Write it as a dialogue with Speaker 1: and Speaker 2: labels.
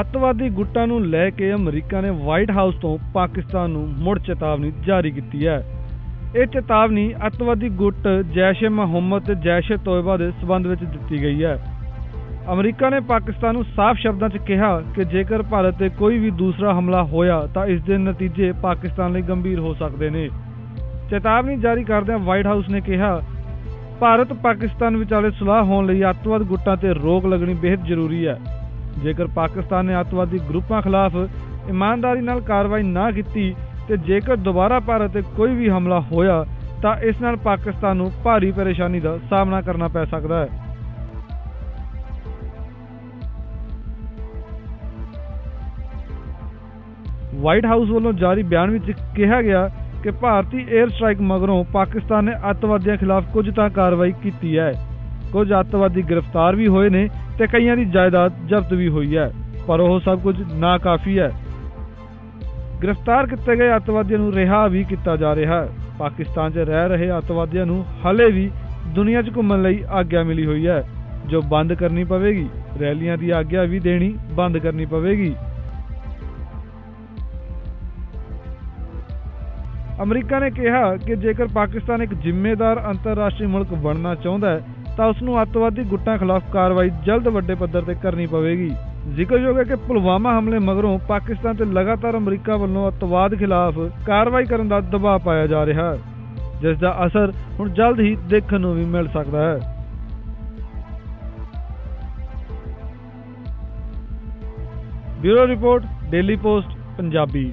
Speaker 1: ਅੱਤਵਾਦੀ ਗੁੱਟਾਂ ਨੂੰ ਲੈ ਕੇ ਅਮਰੀਕਾ ਨੇ ਵਾਈਟ ਹਾਊਸ ਤੋਂ ਪਾਕਿਸਤਾਨ ਨੂੰ ਮੁੜ ਚੇਤਾਵਨੀ ਜਾਰੀ ਕੀਤੀ ਹੈ। ਇਹ ਚੇਤਾਵਨੀ ਅੱਤਵਾਦੀ ਗੁੱਟ ਜੈਸ਼-ਏ ਮੁਹੰਮਦ ਤੇ ਜੈਸ਼-ਏ ਤੋਇਬਾ ਦੇ ਸਬੰਧ ਵਿੱਚ ਦਿੱਤੀ ਗਈ ਹੈ। ਅਮਰੀਕਾ ਨੇ ਪਾਕਿਸਤਾਨ ਨੂੰ ਸਾਫ਼ ਸ਼ਬਦਾਂ 'ਚ ਕਿਹਾ ਕਿ ਜੇਕਰ ਭਾਰਤ ਤੇ ਕੋਈ ਵੀ ਦੂਸਰਾ ਹਮਲਾ ਹੋਇਆ ਤਾਂ ਇਸ ਦੇ ਨਤੀਜੇ ਪਾਕਿਸਤਾਨ ਲਈ ਗੰਭੀਰ ਹੋ ਸਕਦੇ ਨੇ। ਚੇਤਾਵਨੀ ਜਾਰੀ ਕਰਦਿਆਂ ਵਾਈਟ ਹਾਊਸ ਨੇ ਕਿਹਾ, ਭਾਰਤ ਪਾਕਿਸਤਾਨ ਵਿਚਾਲੇ ਸੁਲਾਹ ਹੋਣ ਲਈ ਅੱਤਵਾਦ ਗੁੱਟਾਂ ਤੇ ਰੋਕ ਲੱਗਣੀ ਬੇहद ਜ਼ਰੂਰੀ ਹੈ। ਜੇਕਰ ਪਾਕਿਸਤਾਨ ਨੇ ਅੱਤਵਾਦੀ ਗਰੁੱਪਾਂ ਖਿਲਾਫ ਇਮਾਨਦਾਰੀ ਨਾਲ ਕਾਰਵਾਈ ਨਾ ਕੀਤੀ ਤੇ ਜੇਕਰ ਦੁਬਾਰਾ ਭਾਰਤ ਤੇ ਕੋਈ ਵੀ ਹਮਲਾ ਹੋਇਆ, ਤਾਂ ਇਸ ਨਾਲ ਪਾਕਿਸਤਾਨ ਨੂੰ ਭਾਰੀ ਪਰੇਸ਼ਾਨੀ ਦਾ ਸਾਹਮਣਾ ਕਰਨਾ ਪੈ ਸਕਦਾ ਹੈ। ਵਾਈਟ ਹਾਊਸ ਵੱਲੋਂ ਜਾਰੀ ਬਿਆਨ ਵਿੱਚ ਕਿਹਾ ਗਿਆ ਕਿ ਭਾਰਤੀ 에ਅਰ ਸਟ੍ਰਾਈਕ ਮਗਰੋਂ ਪਾਕਿਸਤਾਨ ਨੇ ਅੱਤਵਾਦੀਆਂ ਖਿਲਾਫ ਕੁਝ ਤਾਂ ਕਾਰਵਾਈ ਕੀਤੀ ਹੈ। ਕੁਝ ਅੱਤਵਾਦੀ ਗ੍ਰਿਫਤਾਰ ਵੀ ਹੋਏ ਨੇ ਤੇ ਕਈਆਂ ਦੀ ਜਾਇਦਾਦ ਜ਼ਬਤ ਵੀ ਹੋਈ ਹੈ, ਪਰ ਉਹ ਸਭ ਕੁਝ ਨਾਕਾਫੀ ਹੈ। ਗ੍ਰਿਫਤਾਰ ਕੀਤੇ ਗਏ ਅੱਤਵਾਦੀਆਂ ਨੂੰ ਰਿਹਾ ਵੀ ਕੀਤਾ ਜਾ ਰਿਹਾ ਹੈ। ਪਾਕਿਸਤਾਨ 'ਚ ਰਹਿ ਰਹੇ ਅੱਤਵਾਦੀਆਂ ਨੂੰ ਹਲੇ ਵੀ ਦੁਨੀਆ 'ਚ ਘੁੰਮਣ ਲਈ ਆਗਿਆ ਮਿਲੀ ਹੋਈ ਹੈ, ਜੋ ਬੰਦ ਕਰਨੀ ਪਵੇਗੀ। ਰੈਲੀਆਂ ਦੀ ਆਗਿਆ ਵੀ ਦੇਣੀ ਬੰਦ ਕਰਨੀ ਪਵੇਗੀ। ਅਮਰੀਕਾ ਨੇ ਕਿਹਾ ਕਿ ਜੇਕਰ ਪਾਕਿਸਤਾਨ ਇੱਕ ਜ਼ਿੰਮੇਦਾਰ ਅੰਤਰਰਾਸ਼ਟਰੀ ਮੁਲਕ ਬਣਨਾ ਚਾਹੁੰਦਾ ਹੈ ਤਾਂ ਉਸ ਨੂੰ ਅੱਤਵਾਦੀ ਗੁੱਟਾਂ ਖਿਲਾਫ ਕਾਰਵਾਈ ਜਲਦ ਵੱਡੇ ਪੱਧਰ ਤੇ ਕਰਨੀ ਪਵੇਗੀ। ਜ਼ਿਕਰਯੋਗ ਹੈ ਕਿ ਪੁਲਵਾਮਾ ਹਮਲੇ ਮਗਰੋਂ ਪਾਕਿਸਤਾਨ ਤੇ ਲਗਾਤਾਰ ਅਮਰੀਕਾ ਵੱਲੋਂ ਅੱਤਵਾਦ ਖਿਲਾਫ ਕਾਰਵਾਈ ਕਰਨ ਦਾ ਦਬਾਅ ਪਾਇਆ ਜਾ ਰਿਹਾ ਹੈ, ਜਿਸ ਦਾ ਅਸਰ ਹੁਣ ਜਲਦ ਹੀ ਦੇਖਣ ਨੂੰ ਵੀ ਮਿਲ ਸਕਦਾ ਹੈ। Bureau report, Daily Post, Punjabi.